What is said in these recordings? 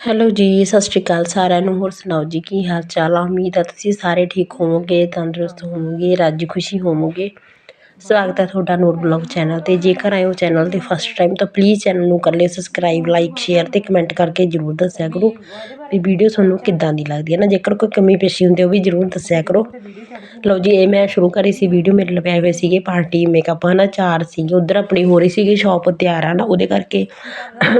Hello ਜੀ, ਸਤਿ ਸ਼੍ਰੀ ਅਕਾਲ ਸਾਰਿਆਂ ਨੂੰ। ਹੋਰ ਸੁਣਾਓ ਜੀ, ਕੀ ਹਾਲ ਚਾਲ ਆ? ਉਮੀਦ ਆ ਤੁਸੀਂ ਸਾਰੇ ਠੀਕ ਹੋਵੋਗੇ, ਤੰਦਰੁਸਤ ਹੋਵੋਗੇ, ਰਾਜੀ ਖੁਸ਼ੀ ਹੋਵੋਗੇ। ਸਵਾਗਤ ਹੈ ਤੁਹਾਡਾ ਨੂਰ ਬਲੌਗ ਚੈਨਲ ਤੇ। ਜੇਕਰ ਆਏ ਹੋ ਚੈਨਲ ਤੇ ਫਸਟ ਟਾਈਮ ਤਾਂ ਪਲੀਜ਼ ਚੈਨਲ ਨੂੰ ਕਰ ਲਿਓ ਸਬਸਕ੍ਰਾਈਬ ਲਾਈਕ ਸ਼ੇਅਰ ਤੇ ਕਮੈਂਟ ਕਰਕੇ ਜਰੂਰ ਦੱਸਿਆ ਕਰੋ। ਵੀ ਵੀਡੀਓ ਤੁਹਾਨੂੰ ਕਿੱਦਾਂ ਦੀ ਲੱਗਦੀ ਹੈ? ਨਾ ਜੇਕਰ ਕੋਈ ਕਮੀ ਪੇਸ਼ੀ ਹੁੰਦੀ ਉਹ ਵੀ ਜਰੂਰ ਦੱਸਿਆ ਕਰੋ। ਲਓ ਜੀ ਇਹ ਮੈਂ ਸ਼ੁਰੂ ਕਰੀ ਸੀ ਵੀਡੀਓ ਮੇਰੇ ਲਪਾਏ ਹੋਏ ਸੀਗੇ ਪਾਰਟੀ ਮੇਕਅਪ ਹਨਾ ਚਾਰ ਸੀਗੇ। ਉਧਰ ਆਪਣੀ ਹੋ ਰਹੀ ਸੀਗੀ ਸ਼ਾਪ ਤਿਆਰ ਆ ਨਾ ਉਹਦੇ ਕਰਕੇ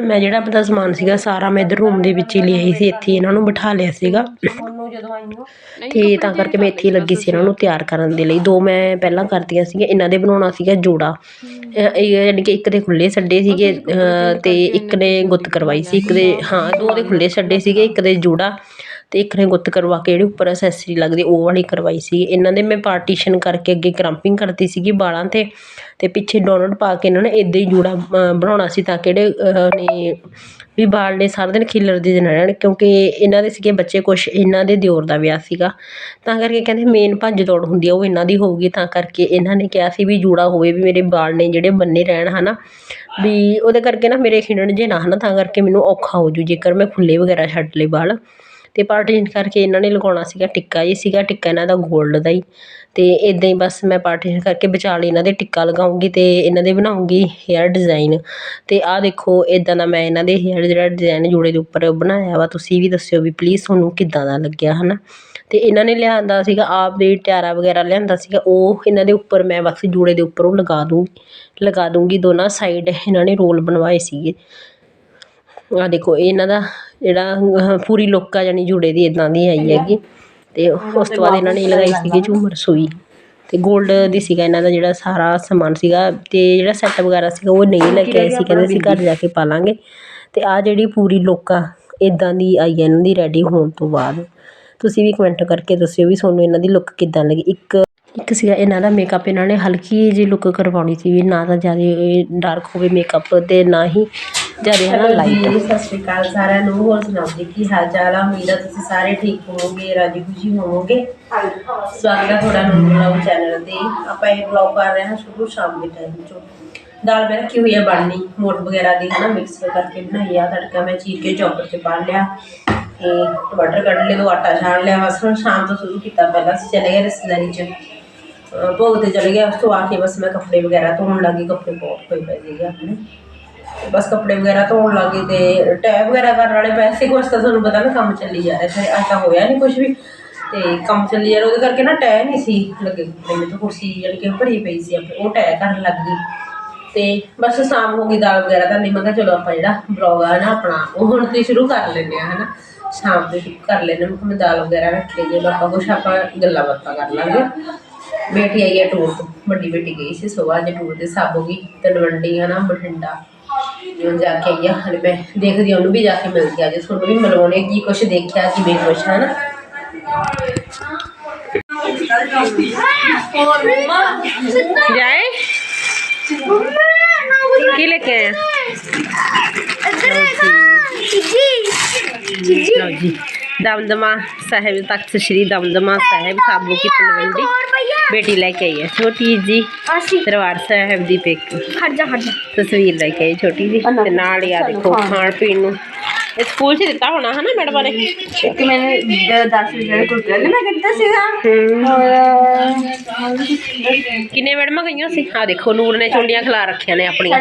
ਮੈਂ ਜਿਹੜਾ ਆਪਣਾ ਸਮਾਨ ਸੀਗਾ ਸਾਰਾ ਮੈਂ ਇਧਰ ਰੂਮ ਦੇ ਵਿੱਚ ਹੀ ਲਿਆਈ ਸੀ ਇੱਥੇ ਇਹਨਾਂ ਨੂੰ ਬਿਠਾ ਲਿਆ ਸੀਗਾ। ਤੇ ਤਾਂ ਕਰਕੇ ਮੈਂ ਇੱਥੇ ਲੱਗੀ ਸੀ ਇਹਨਾਂ ਨੂੰ ਤਿਆਰ ਕਰਨ ਦੇ ਲਈ। ਦੋ ਮੈਂ ਪਹਿਲਾਂ ਕਰਤੀਆਂ ਸੀਗੀਆਂ ਇਹਨਾਂ ਦੇ ਬਣਾਉਣਾ ਸੀਗਾ ਜੋੜਾ। ਇਹ ਯਾਨੀ ਕਿ ਇੱਕ ਦੇ ਖੁੱਲੇ ਛੱਡੇ ਸੀਗੇ ਤੇ ਇੱਕ ਨੇ ਗੁੱਤ ਕਰਵਾਈ ਸੀ ਇੱਕ ਦੇ ਹਾਂ ਦੋ ਦੇ ਖੁੱਲੇ ਛੱਡੇ ਸੀਗੇ ਇੱਕ ਦੇ ਜੂੜਾ ਅਤੇ ਇੱਕ ਨੇ ਗੁੱਤ ਕਰਵਾ ਕੇ ਜਿਹੜੀ ਉੱਪਰ ਅਸੈਸਰੀ ਲੱਗਦੀ ਉਹ ਵਾਲੀ ਕਰਵਾਈ ਸੀ ਇਹਨਾਂ ਦੇ ਮੈਂ ਪਾਰਟੀਸ਼ਨ ਕਰਕੇ ਅੱਗੇ ਕ੍ਰੰਪਿੰਗ ਕਰਤੀ ਸੀਗੀ ਬਾਲਾਂ ਤੇ ਅਤੇ ਪਿੱਛੇ ਡੋਨਟ ਪਾ ਕੇ ਇਹਨਾਂ ਨੇ ਇੱਦਾਂ ਹੀ ਜੂੜਾ ਬਣਾਉਣਾ ਸੀ ਤਾਂ ਕਿ ਜਿਹੜੇ ਨੇ ਵੀ ਬਾਲ ਨੇ ਸਾਰਾ ਦਿਨ ਖਿਲਰਦੇ ਨਾ ਰਹਿਣ ਕਿਉਂਕਿ ਇਹਨਾਂ ਦੇ ਸੀਗੇ ਬੱਚੇ ਕੁਛ, ਇਹਨਾਂ ਦੇ ਦਿਓਰ ਦਾ ਵਿਆਹ ਸੀਗਾ। ਤਾਂ ਕਰਕੇ ਕਹਿੰਦੇ ਮੇਨ ਭੱਜ ਦੌੜ ਹੁੰਦੀ ਆ, ਉਹ ਇਹਨਾਂ ਦੀ ਹੋਊਗੀ। ਤਾਂ ਕਰਕੇ ਇਹਨਾਂ ਨੇ ਕਿਹਾ ਸੀ ਵੀ ਜੂੜਾ ਹੋਵੇ ਵੀ ਮੇਰੇ ਬਾਲ ਨੇ ਜਿਹੜੇ ਬੰਨੇ ਰਹਿਣ ਹੈ ਨਾ ਵੀ ਉਹਦੇ ਕਰਕੇ ਨਾ ਮੇਰੇ ਖਿੰਡਣ ਜੇ ਨਾ ਨਾ ਤਾਂ ਕਰਕੇ ਮੈਨੂੰ ਔਖਾ ਹੋ ਜੂ, ਜੇਕਰ ਮੈਂ ਖੁੱਲ੍ਹੇ ਵਗੈਰਾ ਛੱਡ ਲਏ ਵਾਲ। ਅਤੇ ਪਾਰਟੀਸ਼ਨ ਕਰਕੇ ਇਹਨਾਂ ਨੇ ਲਗਾਉਣਾ ਸੀਗਾ ਟਿੱਕਾ ਜੀ ਸੀਗਾ, ਟਿੱਕਾ ਇਹਨਾਂ ਦਾ ਗੋਲਡ ਦਾ ਹੀ। ਅਤੇ ਇੱਦਾਂ ਹੀ ਬਸ ਮੈਂ ਪਾਰਟੀਸ਼ਨ ਕਰਕੇ ਵਿਚਾਲੇ ਇਹਨਾਂ ਦੇ ਟਿੱਕਾ ਲਗਾਉਂਗੀ ਅਤੇ ਇਹਨਾਂ ਦੇ ਬਣਾਉਂਗੀ ਹੇਅਰ ਡਿਜ਼ਾਇਨ ਅਤੇ ਆਹ ਦੇਖੋ ਇੱਦਾਂ ਦਾ ਮੈਂ ਇਹਨਾਂ ਦੇ ਹੇਅਰ ਜਿਹੜਾ ਡਿਜ਼ਾਇਨ ਜੋੜੇ ਦੇ ਉੱਪਰ ਬਣਾਇਆ ਵਾ, ਤੁਸੀਂ ਵੀ ਦੱਸਿਓ ਵੀ ਪਲੀਜ਼ ਤੁਹਾਨੂੰ ਕਿੱਦਾਂ ਦਾ ਲੱਗਿਆ ਹੈ ਨਾ ਅਤੇ ਇਹਨਾਂ ਨੇ ਲਿਆਂਦਾ ਸੀਗਾ, ਆਪ ਦੇ ਟਿਆਰਾ ਵਗੈਰਾ ਲਿਆਂਦਾ ਸੀਗਾ, ਉਹ ਇਹਨਾਂ ਦੇ ਉੱਪਰ ਮੈਂ ਬਸ ਜੂੜੇ ਦੇ ਉੱਪਰ ਉਹ ਲਗਾ ਦੂੰਗੀ ਲਗਾ ਦੂੰਗੀ, ਦੋਨਾਂ ਸਾਈਡ ਇਹਨਾਂ ਨੇ ਰੋਲ ਬਣਵਾਏ ਸੀਗੇ। ਆਹ ਦੇਖੋ ਇਹ ਇਹਨਾਂ ਦਾ ਜਿਹੜਾ ਪੂਰੀ ਲੁੱਕ ਆ ਜਾਣੀ ਜੂੜੇ ਦੀ ਇੱਦਾਂ ਦੀ ਆਈ ਹੈਗੀ। ਅਤੇ ਉਸ ਤੋਂ ਬਾਅਦ ਇਹਨਾਂ ਨੇ ਲਗਾਈ ਸੀਗੀ ਝੂਮਰ ਸੂਈ। ਅਤੇ ਗੋਲਡ ਦੀ ਸੀਗਾ ਇਹਨਾਂ ਦਾ ਜਿਹੜਾ ਸਾਰਾ ਸਮਾਨ ਸੀਗਾ ਅਤੇ ਜਿਹੜਾ ਸੈੱਟ ਵਗੈਰਾ ਸੀਗਾ, ਉਹ ਨਹੀਂ ਲੈ ਕੇ ਆਏ ਸੀ, ਕਹਿੰਦੇ ਸੀ ਘਰ ਜਾ ਕੇ ਪਾ ਲਾਂਗੇ। ਅਤੇ ਆਹ ਜਿਹੜੀ ਪੂਰੀ ਲੁੱਕ ਆ ਇਦਾਂ ਦੀ ਆਈ ਹੈ ਇਹਨਾਂ ਦੀ ਰੈਡੀ ਹੋਣ ਤੋਂ ਬਾਅਦ। ਤੁਸੀਂ ਵੀ ਕਮੈਂਟ ਕਰਕੇ ਦੱਸਿਓ ਵੀ ਤੁਹਾਨੂੰ ਇਹਨਾਂ ਦੀ ਲੁੱਕ ਕਿੱਦਾਂ ਲੱਗੀ। ਇੱਕ ਇੱਕ ਸੀਗਾ ਇਹਨਾਂ ਦਾ ਮੇਕਅਪ ਇਹਨਾਂ ਨੇ ਹਲਕੀ ਜਿਹੀ ਲੁੱਕ ਕਰਵਾਉਣੀ ਸੀ ਵੀ ਨਾ ਤਾਂ ਜ਼ਿਆਦਾ ਡਾਰਕ ਹੋਵੇ ਮੇਕਅਪ ਤੇ ਨਾ ਹੀ ਜ਼ਿਆਦਾ ਹੈ ਨਾ ਲਾਈਟ ਸਤਿ ਸ਼੍ਰੀ ਅਕਾਲ ਸਾਰਿਆਂ ਨੂੰ। ਹੋਰ ਸੁਣਾਓ ਜੀ ਕੀ ਹਾਲ ਚਾਲ ਆ? ਉਮੀਦ ਆ ਤੁਸੀਂ ਸਾਰੇ ਠੀਕ ਹੋਵੋਗੇ ਰਾਜੀ ਖੁਸ਼ੀ ਹੋਵੋਗੇ। ਸਵਾਗਤ ਹੈ ਤੁਹਾਡਾ ਨੂੰ ਬਲੌਗ ਚੈਨਲ ਤੇ। ਆਪਾਂ ਇਹ ਬਲੌਗ ਕਰ ਰਹੇ ਹਾਂ ਸ਼ੁਰੂ ਸ਼ਾਮ ਦੇ ਟਾਈਮ ਚੋਂ। ਦਾਲ ਮੈਂ ਰੱਖੀ ਹੋਈ ਆ ਬਣਨੀ ਮੋਟ ਵਗੈਰਾ ਦੀ ਹਨਾ ਮਿਕਸ ਕਰਕੇ ਬਣਾਈ ਆ। ਤੜਕਾ ਮੈਂ ਚੀਰ ਕੇ ਚੌਪਰ 'ਚ ਪਾ ਲਿਆ। ਤੇ ਟਮਾਟਰ ਕੱਢ ਲਏ, ਦੋ ਆਟਾ ਛਾਣ ਲਿਆ, ਬਸ ਹੁਣ ਸ਼ਾਮ ਤੋਂ ਸ਼ੁਰੂ ਕੀਤਾ ਪਹਿਲਾਂ ਅਸੀਂ ਚਲੇ ਗਏ ਰਿਸ਼ਤੇਦਾਰੀ 'ਚ। ਭੋਗ ਤੇ ਚਲੇ ਗਏ, ਉਸ ਤੋਂ ਆ ਕੇ ਬਸ ਮੈਂ ਕੱਪੜੇ ਵਗੈਰਾ ਧੋਣ ਲੱਗੀ ਕੱਪੜੇ ਬਹੁਤ ਹੋਏ ਪਏ ਸੀਗੇ ਆਪਣੇ। ਬਸ ਕੱਪੜੇ ਵਗੈਰਾ ਧੋਣ ਲੱਗੀ ਤੇ ਟੈਬ ਵਗੈਰਾ ਕਰਨ ਵਾਲੇ ਪੈਸੇ ਕੁਛ ਤਾਂ ਤੁਹਾਨੂੰ ਪਤਾ ਨਾ ਕੰਮ ਚੱਲੀ ਜਾ ਰਿਹਾ ਤੇ ਅੱਜ ਤਾਂ ਹੋਇਆ ਨਹੀਂ ਕੁਝ ਵੀ। ਤੇ ਕੰਮ ਚੱਲੀ ਜਾ ਰਿਹਾ, ਉਹਦੇ ਕਰਕੇ ਨਾ ਟੈ ਨਹੀਂ ਸੀ ਲੱਗੇ ਕੱਪੜੇ ਮੈਨੂੰ ਕੁਰਸੀ ਜਿਹੜੀ ਕਿ ਭਰੀ ਪਈ ਸੀ ਆਪੇ ਉਹ ਟੈ ਕਰਨ ਲੱਗ ਗਈ। ਤੇ ਬਸ ਸ਼ਾਮ ਹੋ ਗਈ, ਦਾਲ ਵਗੈਰਾ ਤਾਂ ਨਹੀਂ, ਮੈਂ ਕਿਹਾ ਚਲੋ ਆਪਾਂ ਜਿਹੜਾ ਬਲੌਗ ਆ ਨਾ ਆਪਣਾ, ਉਹ ਹੁਣ ਤੇ ਸ਼ੁਰੂ ਕਰ ਲੈਂਦੇ ਆ ਹਨਾ ਸ਼ਾਮ ਦੇ ਕਰ ਲੈਂਦੇ ਹਾਂ ਮੈਂ ਦਾਲ ਵਗੈਰਾ ਰੱਖ ਲਈ ਜੇ ਆਪਾਂ ਕੁਛ ਆਪਾਂ ਗੱਲਾਂ ਬਾਤਾਂ ਕਰ ਲਾਂਗੇ। ਬੇਟੀ ਆਈ ਹੈ ਟੂਰ ਤੋਂ ਵੱਡੀ ਬੇਟੀ ਗਈ ਸੀ ਸਵੇਰ ਅੱਜ ਟੂਰ ਦੇ ਸਾਬੋ ਗਈ ਤਲਵੰਡੀ ਹਨਾ ਬਠਿੰਡਾ। ਜੋ ਜਾ ਕੇ ਆਈ ਆ ਹਲੇ ਮੈਂ ਦੇਖਦੀ ਹਾਂ ਉਹਨੂੰ ਵੀ ਜਾ ਕੇ ਮਿਲਦੀ ਆ। ਜੇ ਤੁਹਾਨੂੰ ਵੀ ਮਿਲਵਾਉਣੇ ਕੀ ਕੁਛ ਦੇਖਿਆ ਕਿਵੇਂ ਕੁਛ ਹੈ ਨਾ ਜਾਏ ਕੀ ਲੈ ਕੇ ਆਇਆ? दमदमा साहेब तख्त श्री दमदमा साहेब साबो की तलवंडी बेटी लेके आई है। छोटी जी ਦਰਬਾਰ ਸਾਹਿਬ ਦੀ ਪਿਕ ਹਟ ਜਾ ਹਟ ਜਾ ਤਸਵੀਰ ਲੈ ਕੇ ਆਈ ਛੋਟੀ ਜੀ ਤੇ ਨਾਲ ਹੀ ਆ ਦੇਖੋ ਖਾਣ ਪੀਣ ਨੂੰ ਇਹ ਸਕੂਲ 'ਚ ਦਿੱਤਾ ਹੋਣਾ ਹਨਾ ਮੈਡਮਾਂ ਨੇ ਕਿ ਮੈਨੇ 10 ਵਜੇ ਕੁਲਚਾ ਮੈਂ ਕਿੱਦਾਂ ਸੀਗਾ ਔਰ ਕਿੰਨੇ ਮੈਡਮਾਂ ਗਈਆਂ ਸੀ ਆ ਦੇਖੋ ਨੂਰ ਨੇ ਚੁੰਡੀਆਂ ਖਿਲਾ ਰੱਖੀਆਂ ਨੇ ਆਪਣੀਆਂ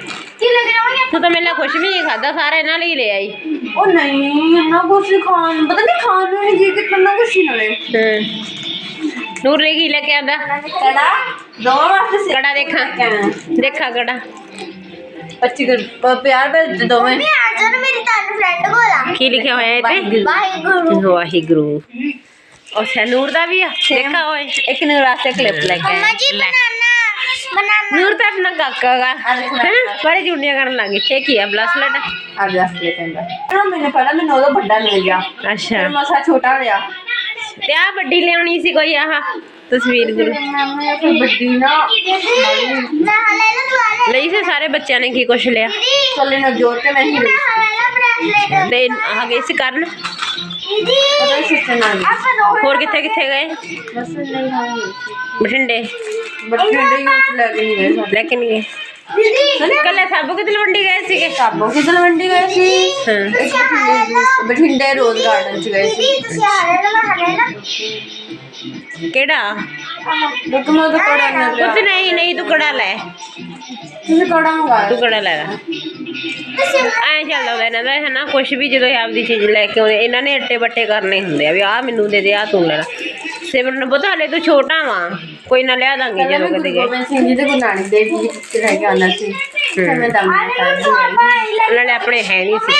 ਤੂੰ ਤਾਂ ਮੈਨਾਂ ਕੁਝ ਵੀ ਨਹੀਂ ਖਾਦਾ ਸਾਰਾ ਇਹਨਾਂ ਲਈ ਲੈ ਆਈ। ਉਹ ਨਹੀਂ ਇੰਨਾ ਕੁਛ ਖਾਣ ਪਤਾ ਨਹੀਂ ਖਾਣ ਨੂੰ ਨਹੀਂ ਜੀ ਕਿੰਨਾ ਕੁਛ ਹੀ ਨਵੇਂ ਹਾਂ। ਨੂਰ ਨੇ ਕੀ ਲੈ ਕੇ ਆਂਦਾ? ਕੜਾ ਦੋ ਵਾਸਤੇ ਸੀ। ਕੜਾ ਦੇਖਾਂ। ਦੇਖਾ ਕੜਾ। 25 ਕੁ ਪਿਆਰ ਦੇ ਦੋਵੇਂ। ਅਰਜਨ ਮੇਰੀ ਤੁਹਾਨੂੰ ਫਰੈਂਡ ਕੋਲ। ਆ ਕੀ ਲਿਖਿਆ ਹੋਇਆ ਇੱਥੇ? ਵਾਹਿਗੁਰੂ। ਵਾਹਿਗੁਰੂ। ਅੱਛਾ ਨੂਰ ਦਾ ਵੀ ਆ? ਦੇਖਾ ਓਏ। ਇੱਕ ਨੂੰ ਰਾਸਤੇ ਕਲਿੱਪ ਲੈ ਕੇ ਮੰਮਾ ਜੀ ਨੂਰ ਤਾਂ ਲੱਗੀ ਇਹ ਲੈ ਕੇ ਆਂਦਾ ਮੈਨੂੰ ਪਹਿਲਾਂ ਮੈਨੂੰ ਉਹਦਾ ਵੱਡਾ ਮਿਲ ਗਿਆ ਅੱਛਾ ਫਿਰ ਮਸਾ ਛੋਟਾ ਹੋਇਆ ਤੇ ਆ ਵੱਡੀ ਲਿਆਉਣੀ ਸੀ ਕੋਈ ਆਹ ਤਸਵੀਰ ਗੁਰੂ ਮੈਂ ਕੋਈ ਵੱਡੀ ਨਾ ਨਾ ਲੈ ਲੈ ਤੂੰ ਆ ਲੈ ਲਈ ਸੀ ਸਾਰੇ ਬੱਚਿਆਂ ਨੇ ਕੀ ਕੁਛ ਲਿਆ ਦੀਦੀ ਚੱਲੇ ਨਾ ਜੋਰ ਤੇ ਮੈਂ ਹੀ ਨਾ ਲੈ ਲੈ ਬ੍ਰੈਸਲੇਟ ਤੇ ਆ ਗਏ ਸੀ ਕਰਨ ਦੀਦੀ ਪਤਾ ਸਿਸਟਰ ਨਾਲ ਆਪਾਂ ਦੋ ਹੋਰ ਕਿੱਥੇ ਕਿੱਥੇ ਗਏ ਬਸ ਨਹੀਂ ਹਾਂ ਬਠਿੰਡੇ ਦੇ ਯੂਥ ਲੈ ਕੇ ਨਹੀਂ ਗਏ ਸਾਡੇ। ਲੈ ਕੇ ਨਹੀਂ ਗਏ। ਕੱਲੇ ਸਭ ਕਿਤੇ ਤਲਵੰਡੀ ਗਏ ਸੀਗੇ? ਸਾਬੋ ਕਿਧਰ ਮੰਡੀ ਗਏ ਸੀ? ਹਾਂ। ਇੱਕ ਬਠਿੰਡੇ ਬਠਿੰਡੇ ਰੋਜ਼ ਗਾਰਡਨ ਚ ਗਏ ਸੀ। ਦੀਦੀ ਤੁਸੀਂ ਆ ਲੈ ਲੈ ਮੈਂ ਲੈ ਲੈ ਕਿਹੜਾ? ਇੱਕ ਮੈਂ ਤਾਂ ਕੜਾ ਨਾ ਕੁਝ ਨਹੀਂ ਨਹੀਂ ਤੂੰ ਕੜਾ ਲੈ। ਤੁਸੀਂ ਕੜਾ ਮੰਗਾਇਆ ਤੂੰ ਕੜਾ ਲੈ ਲੈ। ਤੁਸੀਂ ਐਂ ਚੱਲਦਾ ਹੁੰਦਾ ਇਹਨਾਂ ਦਾ ਹੈ ਨਾ? ਕੁਝ ਵੀ ਜਦੋਂ ਆਪਦੀ ਚੀਜ਼ ਲੈ ਕੇ ਆਉਂਦੇ ਇਹਨਾਂ ਨੇ ਅੱਟੇ ਬੱਟੇ ਕਰਨੇ ਹੁੰਦੇ ਆ ਵੀ ਆਹ ਮੈਨੂੰ ਦੇ ਦੇ ਆਹ ਤੂੰ ਲੈ ਲੈ। ਸਿਮਰਨ ਨੂੰ ਪਤਾ ਹਲੇ ਤੂੰ ਛੋਟਾ ਵਾ। ਕੋਈ ਨਾ ਲਿਆ ਦਾਂਗੇ ਜਦੋਂ ਕਦੇ ਗੁਰੂ ਗਏ। ਗੋਬਿੰਦ ਸਿੰਘ ਜੀ ਦੇ ਗੁਰੂ ਨਾਨਕ ਦੇਵ ਜੀ ਦੀ ਪਿੱਛੇ ਰਹਿ ਕੇ ਆਉਣਾ ਸੀ ਫਿਰ ਮੈਂ ਦਮ ਨਹੀਂ ਕਰਦੀ ਨਾਲੇ ਆਪਣੇ ਹੈ ਨਹੀਂ ਸੀ।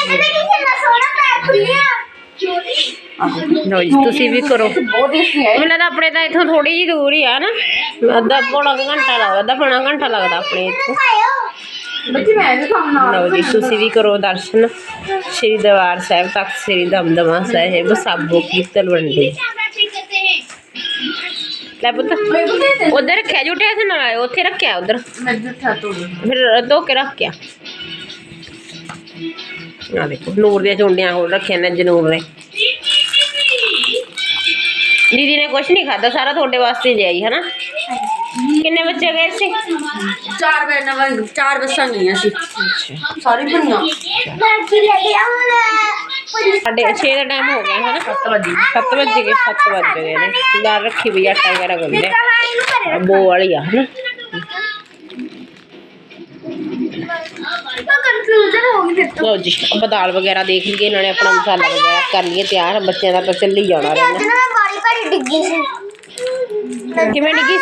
ਲਓ ਜੀ ਤੁਸੀਂ ਵੀ ਕਰੋ। ਬਹੁਤ ਹੈ ਮੈਨੂੰ ਲੱਗਦਾ ਆਪਣੇ ਤਾਂ ਇੱਥੋਂ ਥੋੜੀ ਜਿਹੀ ਦੂਰ ਹੀ ਆ ਨਾ। ਅੱਧਾ ਪੌਣਾ ਕੁ ਘੰਟਾ ਲੱਗਦਾ ਅੱਧਾ ਪੌਣਾ ਘੰਟਾ ਲੱਗਦਾ ਆਪਣੇ ਇੱਥੋਂ। ਬੱਚੇ ਮੈਂ ਵੀ ਖਾਣਾ ਲਓ ਜੀ ਤੁਸੀਂ ਵੀ ਕਰੋ ਦਰਸ਼ਨ। ਸ਼੍ਰੀ ਦਰਬਾਰ ਸਾਹਿਬ ਤਖਤ ਸ੍ਰੀ ਦਮਦਮਾ ਸਾਹਿਬ ਸਾਬੋ ਕੀ ਤਲਵੰਡੀ ਲੈ ਪੁੱਤ। ਉਧਰ ਰੱਖਿਆ ਜੁਟਿਆ ਸੀ ਨਾਲ ਉੱਥੇ ਰੱਖਿਆ ਉਧਰ। ਮੈਂ ਜੁੱਠਾ ਤੋੜ। ਫਿਰ ਧੋ ਕੇ ਰੱਖ ਗਿਆ ਆ ਦੇਖੋ ਨੂਰ ਦੀਆਂ ਚੁੰਡੀਆਂ ਕੋਲ ਰੱਖਿਆ ਨੇ ਜਨੂਰ ਨੇ। ਦੀਦੀ ਨੇ ਕੁਛ ਨਹੀਂ ਖਾਦਾ ਸਾਰਾ ਤੁਹਾਡੇ ਵਾਸਤੇ ਲਿਆਈ ਹਨਾ? ਕਿੰਨੇ ਬੱਚੇ ਗਏ ਸੀ ਚਾਰ ਵਜੇ ਨਵਾਂ ਚਾਰ ਬੱਸਾਂ ਗਈਆਂ ਸੀ। ਸਾਰੀ ਬਣੀਆਂ। ਮੈਂ ਕੀ ਲੈ ਲਿਆ ਹੁਣ ਸਾਡੇ 6 ਦਾ ਟਾਈਮ ਹੋ ਗਿਆ ਹਨਾ 7 ਵਜੇ 7 ਵਜੇ ਗਏ 7 ਵਜੇ ਗਏ ਨੇ ਦਾਲ ਰੱਖੀ ਵੀ ਆ, ਆਟਾ ਵਗੈਰਾ ਗੁੰਦੇ ਕਹਾਣੀ ਨੂੰ ਕਰੇ ਬੋ ਵਾਲੀ ਆ ਹਨਾ ਮੈਂ ਕਨਫਿਊਜ਼ਨ ਹੋ ਗਈ ਫਿਰ ਤੋਂ ਲਓ ਜੀ ਆਪਾਂ ਦਾਲ ਵਗੈਰਾ ਦੇਖ ਲਈਏ ਨਾਲੇ ਆਪਣਾ ਮਸਾਲਾ ਵਗੈਰਾ ਕਰ ਲਈਏ ਤਿਆਰ ਬੱਚਿਆਂ ਦਾ ਤਾਂ ਚੱਲੀ ਜਾਣਾ ਅੱਜ ਰਹਿਣਾ ਨਾ ਮੈਂ ਬਾਰੀ ਭਾਰੀ ਡਿੱਗੀ ਸੀ ਕਿਵੇਂ ਡਿੱਗੀ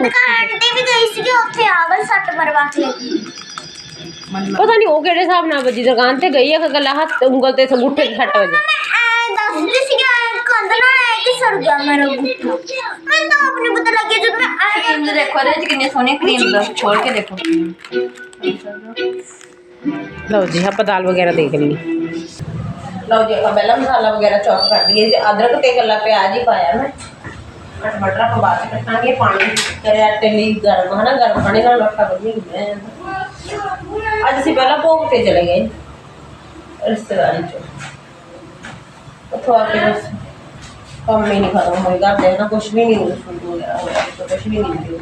ਸੀ ਡਿੱਗੀ ਸੀ ਤੜਾਮ ਡਿੱਗੀ ਸੀ ਸੱਟ ਖਾ ਲੈਣੀ ਸੀ ਜਿਹਨੇ ਵੱਜ ਗਈ ਸਾਰੀ ਫਿਰ ਕੇ ਦੱਸੇ ਤਾਂ ਹੈ ਨਾ ਰੋਈ ਜਾਵੇ ਬਸ ਗੱਲਾਂ ਦੁਕਾਨ ਤੇ ਗਈ ਸੀ ਦੁਕਾਨ ਤੇ ਵੀ ਗਈ ਸੀ ਕਿ ਉੱਥੇ ਆ ਗਈ ਸੱਟ ਮਰਵਾ ਕੇ ਪਤਾ ਨਹੀਂ ਉਹ ਕਿਹੜੇ ਹਿਸਾਬ ਨਾਲ ਵੱਜੀ ਦੁਕਾਨ ਤੇ ਗਈ ਆ ਕਿ ਗੱਲਾਂ ਹੱਥ ਉਂਗਲ ਤੇ ਅੰਗੂਠੇ ਤੇ ਸੱਟ ਵਜੇ ਮੈਂ ਐ ਦੱਸਦੀ ਸੀ ਕਿ ਕੰਧ ਨਾਲ ਐ ਕਿ ਸਰ ਗਿਆ ਮੇਰਾ ਗੁੱਠਾ ਮੈਂ ਤਾਂ ਆਪਣੇ ਪਤਾ ਲੱਗਿਆ ਜਦ ਮੈਂ ਐ ਕਰੀਮ ਦੇ ਦੇਖੋ ਇਹਦੇ ਚ ਕਿੰਨੇ ਸੋਹਣੇ ਕਰੀਮ ਦਾ ਖੋਲ ਕੇ ਦੇਖੋ ਲਓ ਜੀ ਆਪਾਂ ਦਾਲ ਵਗੈਰਾ ਦੇਖ ਲਈ ਲਓ ਜੀ ਆਪਾਂ ਪਹਿਲਾਂ ਮਸਾਲਾ ਵਗੈਰਾ ਚੌਪ ਕਰ ਲਈਏ ਜੀ ਅਦਰਕ ਤੇ ਗੱਲਾ ਪਿਆਜ਼ ਹੀ ਪਾਇਆ ਮੈਂ ਟਮਾਟਰ ਆਪਾਂ ਬਾਅਦ ਚ ਰੱਖਾਂਗੇ ਪਾਣੀ। ਕਰਿਆ ਆਟੇ ਲਈ ਗਰਮ, ਹਨਾ, ਗਰਮ ਪਾਣੀ ਨਾਲ ਆਟਾ ਵਧੀਆ ਗੁੰਨਿਆ ਜਾਂਦਾ ਅੱਜ ਅਸੀਂ ਪਹਿਲਾਂ ਭੋਗ ਤੇ ਚਲੇ ਗਏ, ਰਿਸ਼ਤੇਦਾਰੀ ਚ। ਉੱਥੋਂ ਆ ਕੇ ਬਸ ਕੰਮ ਹੀ ਨਹੀਂ ਖਤਮ ਹੋਏਗਾ ਤੇ ਨਾ ਕੁਝ ਵੀ ਨਹੀਂ ਹੁੰਦਾ ਵਗੈਰਾ ਹੋਇਆ ਕੁਝ ਵੀ ਨਹੀਂ ਹੁੰਦਾ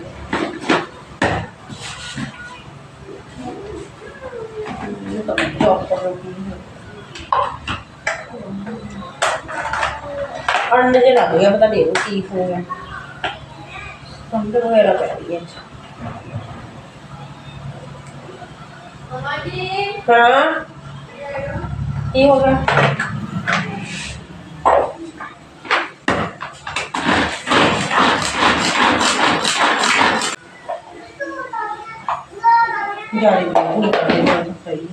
ਚੌਪ ਕਰ ਲੂੰਗੀ ਅੰਡੇ ਜੇ ਲੱਗ ਗਿਆ ਪਤਾ ਨਹੀਂ ਕੀ ਹੋ ਗਿਆ। ਕੰਦ ਵਗੈਰਾ ਪੈ ਰਹੀ ਹੈ ਹਾਂ? ਕੀ ਹੋ ਗਿਆ? ਜਾਰੀ ਨਹੀਂ ਕਰਦੇ ਮੈਂ ਸਹੀ।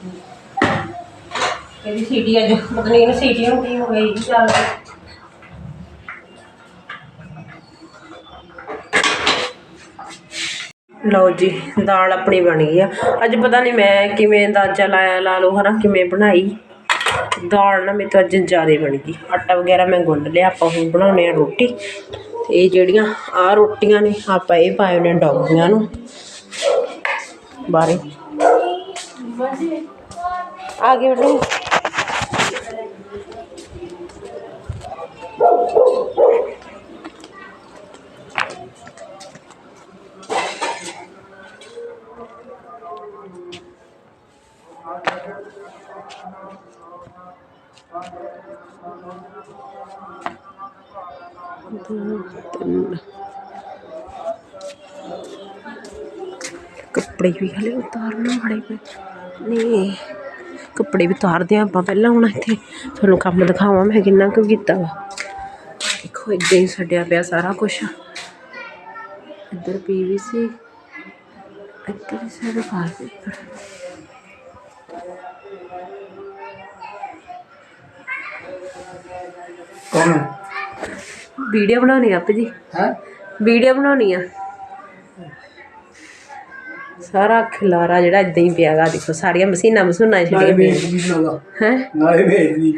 ਇਹਦੀ ਸੀਟੀ ਅੱਜ ਪਤਾ ਨਹੀਂ ਇਹਨੂੰ ਸੀਟੀ ਨੂੰ ਕੀ ਹੋ ਗਈ ਚੱਲ। ਲਓ ਜੀ, ਦਾਲ ਆਪਣੀ ਬਣ ਗਈ ਆ। ਅੱਜ ਪਤਾ ਨਹੀਂ ਮੈਂ ਕਿਵੇਂ ਅੰਦਾਜ਼ਾ ਲਾਇਆ ਲਾ ਲਓ, ਹਨਾ, ਕਿਵੇਂ ਬਣਾਈ। ਦਾਲ ਨਾ ਮੇਰੇ ਤੋਂ ਅੱਜ ਜ਼ਿਆਦਾ ਬਣ ਗਈ। ਆਟਾ ਵਗੈਰਾ ਮੈਂ ਗੁੰਨ ਲਿਆ, ਆਪਾਂ ਹੁਣ ਬਣਾਉਣੇ ਆ ਰੋਟੀ। ਇਹ ਜਿਹੜੀਆਂ ਆ ਰੋਟੀਆਂ ਨੇ, ਆਪਾਂ ਇਹ ਪਾਏ ਨੇ ਡੌਗੀਆਂ ਨੂੰ। ਬਾਰੇ। ਆ ਗਏ ਬੇਟੇ ਕੱਪੜੇ ਵੀ ਹਲੇ ਉਤਾਰਨਾ ਬੜੇ ਪਏ ਨਹੀਂ ਕੱਪੜੇ ਵੀ ਉਤਾਰਦੇ ਹਾਂ ਆਪਾਂ ਪਹਿਲਾਂ ਹੁਣ ਇੱਥੇ। ਤੁਹਾਨੂੰ ਕੰਮ ਦਿਖਾਵਾਂ ਮੈਂ ਕਿੰਨਾ ਕੁ ਕੀਤਾ ਵਾ। ਦੇਖੋ ਇੱਦਾਂ ਹੀ ਛੱਡਿਆ ਪਿਆ ਸਾਰਾ ਕੁਝ ਇੱਧਰ ਪੀਵੀਸੀ ਇੱਧਰ ਸਾਰਾ ਕੌਣ? ਵੀਡੀਓ ਬਣਾਉਣੀ ਆ ਆਪ ਜੀ? ਹੈ? ਵੀਡੀਓ ਬਣਾਉਣੀ ਆ। ਸਾਰਾ ਖਿਲਾਰਾ ਜਿਹੜਾ ਇਦਾਂ ਹੀ ਪਿਆਗਾ ਦੇਖੋ ਸਾਰੀਆਂ ਮਸ਼ੀਨਾਂ ਮਸ਼ੂਨਾਂ ਨਹੀਂ ਲਾਗਾ ਹੈ? ਨਾਲੇ ਵੇਚ ਨਹੀਂ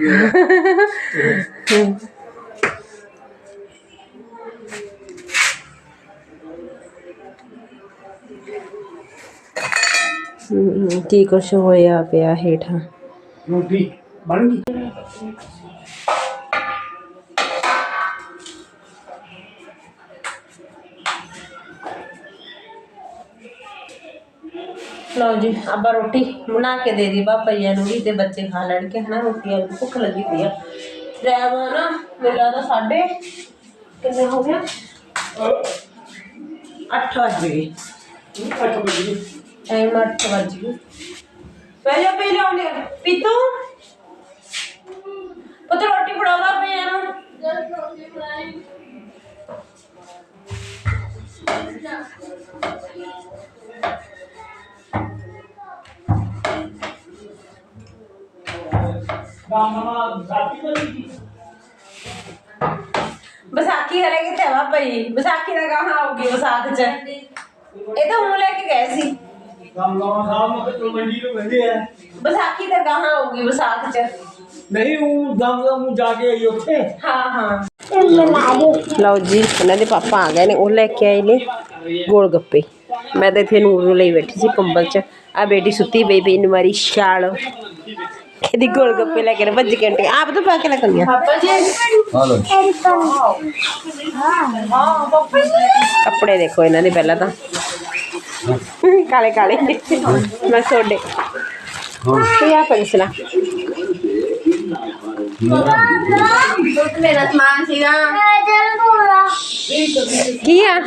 ਕੀ ਕੁਛ ਹੋਇਆ ਪਿਆ ਹੇਠਾਂ? ਰੋਟੀ ਬਣ ਗਈ? ਲਓ ਜੀ, ਆਪਾਂ ਰੋਟੀ ਬਣਾ ਕੇ ਦੇ ਦੀ ਪਾਪਾ ਜੀ ਨੂੰ ਵੀ ਤੇ ਬੱਚੇ ਖਾ ਲੈਣਗੇ, ਹਨਾ? ਰੋਟੀ ਆ ਭੁੱਖ ਲੱਗੀ ਪਈ ਆ। ਟਾਈਮ ਆ ਨਾ, ਮੈਨੂੰ ਲੱਗਦਾ ਸਾਢੇ ਕਿੰਨੇ ਹੋ ਗਿਆ 8 ਵਜ ਗਏ। ਅੱਠ ਵਜੇ ਟਾਈਮ 8 ਵਜ ਗਏ ਪਹਿਲਾਂ ਪਹਿਲਾਂ ਆਉਂਦੇ ਪੀਤੂ? ਪੁੱਤ ਰੋਟੀ ਫੜਾਵਾ ਪਿਆ ਨੂੰ। ਵਿਸਾਖੀ ਹਲੇ ਕਿੱਥੇ ਵਾ ਭਾਈ ਵਿਸਾਖੀ ਦਾ ਕਹਾਂ ਆਉਗੀ ਵਿਸਾਖ ਚ। ਇਹ ਤਾਂ ਹੁਣ ਲੈ ਕੇ ਗਏ ਸੀ। ਕੰਮ ਲਾਉਣ ਸਾਹਿਬ ਨੂੰ ਤੇ ਮੰਡੀ ਨੂੰ ਕਹਿੰਦੇ ਆ ਵਿਸਾਖੀ ਤਾਂ ਕਹਾਂ ਆਉਗੀ ਵਿਸਾਖ ਚ। ਨਹੀਂ ਉਹ ਦਮ ਦਮ ਜਾ ਕੇ ਆਈ ਉੱਥੇ। ਹਾਂ ਹਾਂ। ਲਓ ਜੀ ਇਹਨਾਂ ਦੇ ਪਾਪਾ ਆ ਗਏ ਨੇ ਉਹ ਲੈ ਕੇ ਆਏ ਨੇ ਗੋਲ ਗੱਪੇ ਮੈਂ ਤਾਂ ਇੱਥੇ ਨੂਰ ਨੂੰ ਲਈ ਬੈਠੀ ਸੀ ਕੰਬਲ 'ਚ। ਆ ਬੇਟੀ ਸੁੱਤੀ ਪਈ ਪਈ ਨੂੰ ਮਾਰੀ ਛਾਲ। ਕਹਿੰਦੀ ਗੋਲ ਗੱਪੇ ਲੈ ਕੇ ਨੇ ਭੱਜ ਕੇ ਆਂਟੀ ਆਪ ਤਾਂ ਪਾ ਕੇ ਲੱਗਣੀਆਂ ਕੱਪੜੇ ਦੇਖੋ ਇਹਨਾਂ ਦੇ ਪਹਿਲਾਂ ਤਾਂ। ਕਾਲੇ ਕਾਲੇ। ਮੈਂ ਸੋਡੇ ਕੀ ਆ ਪੈਨਸਲਾਂ ਮੇਰਾ ਸਮਾਨ ਸੀਗਾ। ਕੀ ਆ?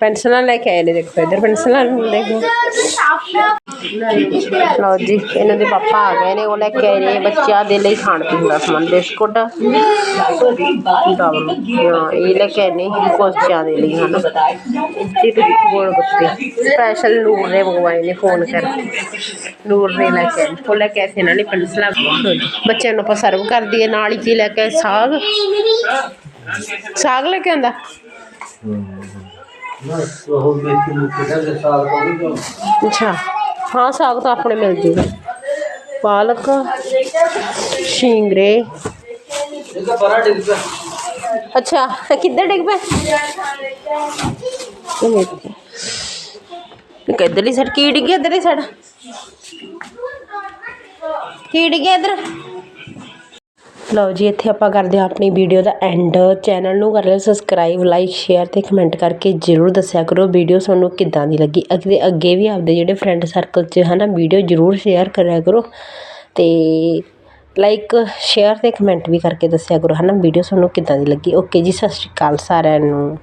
ਪੈਨਸਲਾਂ ਲੈ ਕੇ ਆਏ ਨੇ, ਦੇਖੋ, ਇਧਰ ਪੈਨਸਲਾਂ ਨੂੰ ਦੇਖੋ। ਲਓ ਜੀ, ਇਹਨਾਂ ਦੇ ਪਾਪਾ ਆ ਗਏ ਨੇ, ਉਹ ਲੈ ਕੇ ਆਏ ਨੇ, ਬੱਚਿਆਂ ਦੇ ਲਈ ਖਾਣ ਪੀਣ ਦਾ ਸਮਾਨ, ਬਿਸਕੁਟ, ਡਬਲ ਇਹ ਲੈ ਕੇ ਆਏ ਨੇ ਬੱਚਿਆਂ ਦੇ ਲਈ, ਹਨ। ਇੱਥੇ ਤੇ ਗੋਲ ਗੱਪੇ ਸਪੈਸ਼ਲ ਨੂਰ ਨੇ ਮੰਗਵਾਏ ਨੇ, ਫੋਨ ਕਰਕੇ। ਨੂਰ ਨੇ ਲੈ ਕੇ ਆਏ ਉਹ ਲੈ ਕੇ ਆਏ ਸੀ, ਇਹਨਾਂ ਨੇ ਪੈਨਸਲਾਂ। ਬੱਚਿਆਂ ਨੂੰ ਆਪਾਂ ਸਰਵ ਕਰ ਦਈਏ, ਨਾਲ ਹੀ ਕੀ ਲੈ ਕੇ ਆਏ, ਸਾਗ। ਸਾਗ ਲੈ ਕੇ ਆਂਦਾ? ਅੱਛਾ। ਹਾਂ, ਸਾਗ ਤਾਂ ਆਪਣੇ ਮਿਲ ਜੂਗਾ। ਪਾਲਕ, ਸ਼ਿੰਗਰੇ। ਅੱਛਾ ਕਿੱਧਰ ਡਿੱਗ ਪਿਆ? ਇਹ ਮੇਥੇ ਇਹ ਕਿੱਧਰਲੀ ਸਾਈਡ ਕੀ ਡਿੱਗਿਆ ਇੱਧਰਲੀ ਸਾਈਡ ਕੀ ਡਿੱਗਿਆ ਇੱਧਰ? ਲਓ ਜੀ, ਇੱਥੇ ਆਪਾਂ ਕਰਦੇ ਹਾਂ ਆਪਣੀ ਵੀਡੀਓ ਦਾ ਐਂਡ ਚੈਨਲ ਨੂੰ ਕਰ ਲਿਓ ਸਬਸਕ੍ਰਾਈਬ ਲਾਈਕ ਸ਼ੇਅਰ ਤੇ ਕਮੈਂਟ ਕਰਕੇ ਜਰੂਰ ਦੱਸਿਆ ਕਰੋ ਵੀਡੀਓ ਤੁਹਾਨੂੰ ਕਿੱਦਾਂ ਦੀ ਲੱਗੀ। ਅੱਗੇ ਅੱਗੇ ਵੀ ਆਪਦੇ ਜਿਹੜੇ ਫਰੈਂਡ ਸਰਕਲ 'ਚ ਹਨਾ ਵੀਡੀਓ ਜਰੂਰ ਸ਼ੇਅਰ ਕਰਿਆ ਕਰੋ। ਤੇ ਲਾਈਕ ਸ਼ੇਅਰ ਤੇ ਕਮੈਂਟ ਵੀ ਕਰਕੇ ਦੱਸਿਆ ਕਰੋ ਹਨਾ ਵੀਡੀਓ ਤੁਹਾਨੂੰ ਕਿੱਦਾਂ ਦੀ ਲੱਗੀ। ਓਕੇ ਜੀ, ਸਤਿ ਸ਼੍ਰੀ ਅਕਾਲ ਸਾਰਿਆਂ ਨੂੰ।